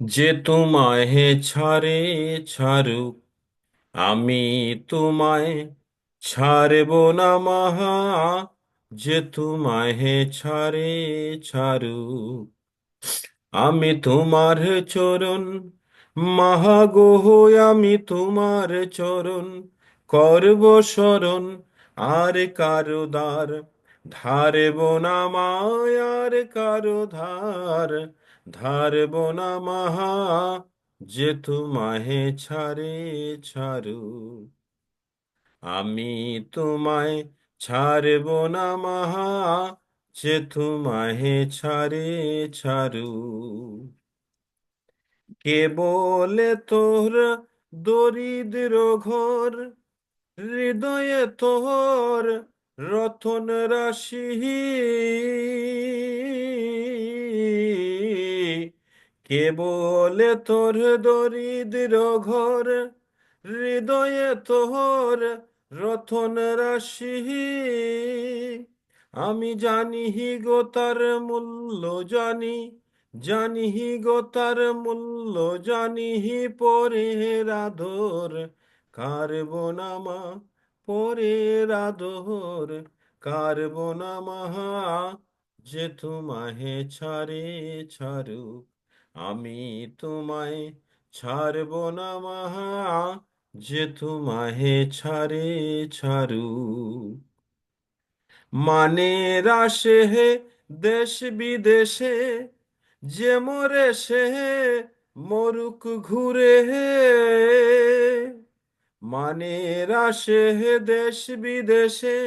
যে তোমায় ছাড়ে, ছাড়ুক, আমি তোমায় ছাড়ব না মাহা। যে তোমায় ছাড়ে, ছাড়ুক, আমি তোমার চরণ। মাহাগোহ আমি তোমার চরণ, করব শরণ। আর কারও দ্বার ধারব না মায়ার কারও ধার, ধারব না মাহা যে তোমাহে ছাড়ে ছাড়ু। আমি তোমায় ছাড়ব না মাহা যে তোমাহে ছাড়ে ছাড়ু। কে বলে তোর দরিদ্র ঘর, হৃদয়ে তোর রতন রাশি কে বলে তোর দরিদ্র ঘর, হৃদয়ে তোর রতন রাশি। আমি জানি গো তার মূল্য জানি জানি গো তার মূল্য জানি পরে রাধর কারব নামা পরে রাধর কারব নামা যে তোমাহে ছাড়ে ছাড়ুক, আমি তোমায় ছাড়ব না মাহা যে তোমাহে ছাড়ে ছাড়ুক। মানে রাশে হে দেশ বিদেশে, যে মরে সে মরুক ঘুরে হে। মানে রাশে হে দেশ বিদেশে,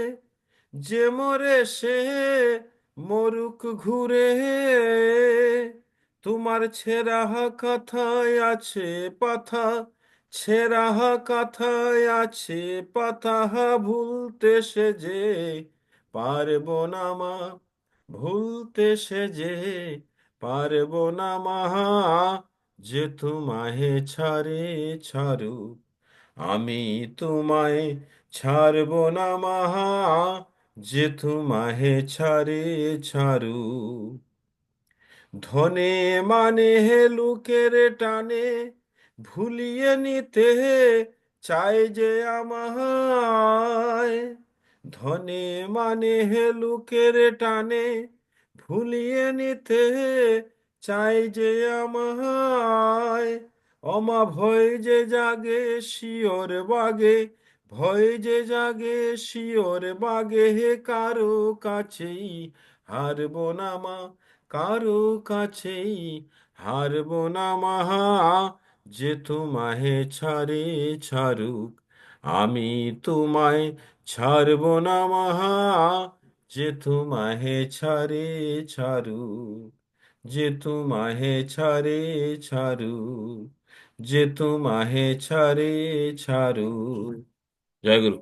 যে মরে সে মরুক ঘুরে। তোমার ছেঁড়া কথায় আছে পাথা, ছেঁড়া কথায় আছে পাথা, ভুলতে সে যে পারব না মা, ভুলতে সে যে পারব না মাহা যে তোমাহে ছাড়ে ছাড়ু আমি তোমায় ছাড়ব না মাহা, যে তোমাহে ছাড়ে ছাড়ু। ধনে মানে হে লোকের টানে, ভুলিয়ে নিতে চাই যে আমায়। ধনে মানে হে লোকের টানে, ভুলিয়ে নিতে চাই যে আমায়। অমা ভয় যে জাগে শিওর বাগে, ভয় যে জাগে শিওর বাগে, হে কারও কাছেই হারব না মা, কারও কাছেই হারব না মাহা যে তোমাহে ছাড়ে ছাড়ুক, আমি তোমায় ছাড়ব না মাহা যে তোমাহে ছাড়ে ছাড়ুক, যে তোমাহে ছাড়ে ছাড়ুক। যে তোমাহে ছাড়ে ছাড়ু জয় গুরু।